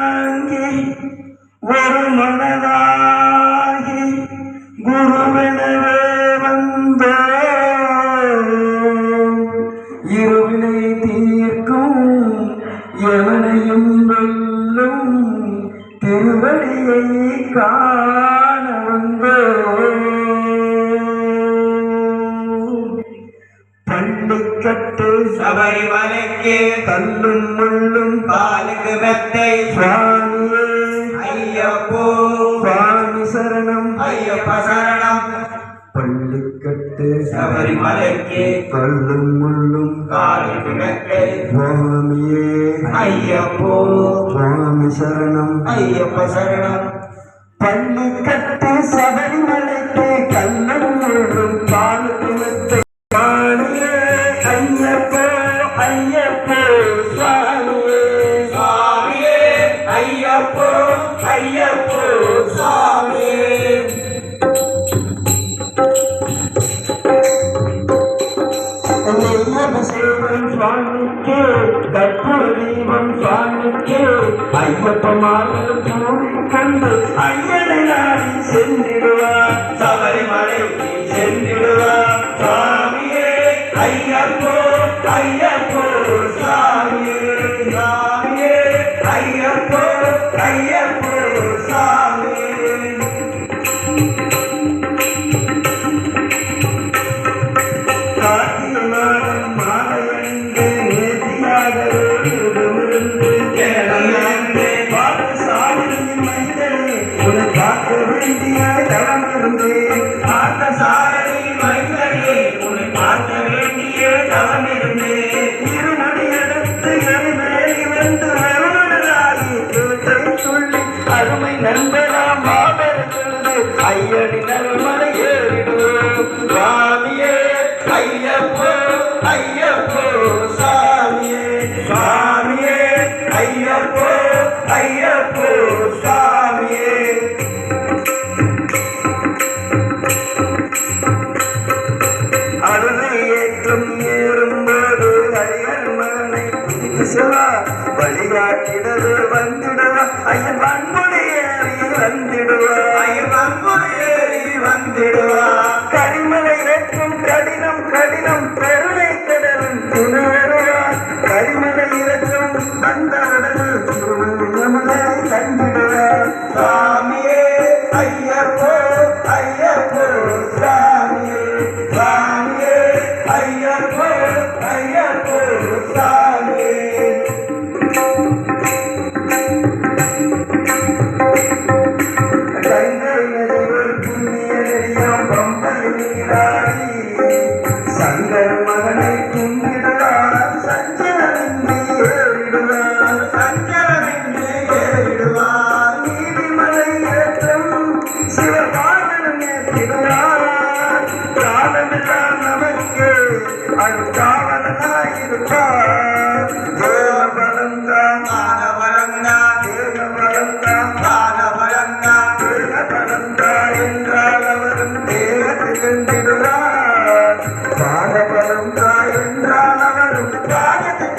தாங்கி ஒரு மனதாகி குருவெனவே வந்த. இருவினை தீர்க்கும் எவனையும் வெல்லும் திருவடியை கா பள்ளிக்கட்டு சபரிமலைக்கு கல்லும் முள்ளும் பாலுக்கு மெத்தை. சுவாமி ஐயப்போ. சுவாமி சரணம். ஐயப்ப சரணம். பள்ளிக்கட்டு சபரிமலைக்கு கல்லும் முள்ளும் காலுக்கு மெத்தை. சுவாமியே. ஐயப்போ. சுவாமி சரணம். ஐயப்ப சரணம். பள்ளிக்கட்டு சபரிமலைக்கு கல்லும் முள்ளும் பாலுக்கு மெத்தை. கண்டு ஐயனை நாடி சென்றிடுவார் சபரிமலைக்கு சென்றிடுவார் சுவாமியே ஐயப்போ ஐயப்போ சாமியே சாமியே ஐயப்போ ஐயப்போ சுவாமியே. கார்த்திகை அருமை நண்பராம் மாபெருந்து ஐயடி நல்மலை ஏறிடுவோம் சாமியே ஐயப்போ ஐயப்போ சாமியே. சாமியே ஐயப்போ ஐயப்போ சாமியே. அருணை ஏற்றும் ஏறும்போது ஹரிஹர் மகனை வழிகாட்டிடது செல்வா வழிகாட்டிடவே வந்திடுவா ஐயன்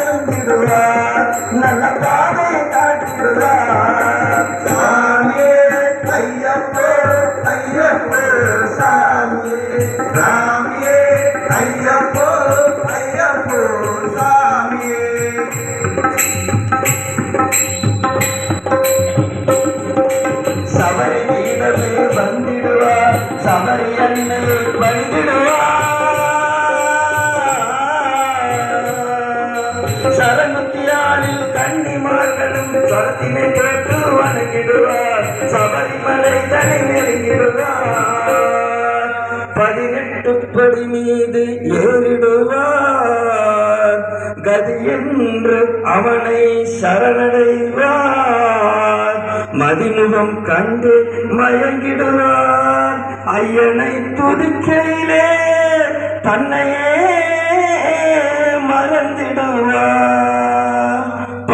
பாதத்தை நல்ல பாதையை காட்டிடுவார். சாமியே ஐயப்போ ஐயப்போ சாமியே. சாமியே ஐயப்போ ஐயப்போ சாமியே. கன்னிமார்களும் கேட்டு வணங்கிடுவார் சபரிமலை தனி நெருங்கிடுவார் பதினெட்டு படி மீது ஏறிடுவார். கதி என்று அவனை சரணடைவார். மதிமுகம் கண்டு மயங்கிடுவார். ஐயனை துதிக்கையிலே தன்னையே மறந்திடுவார்.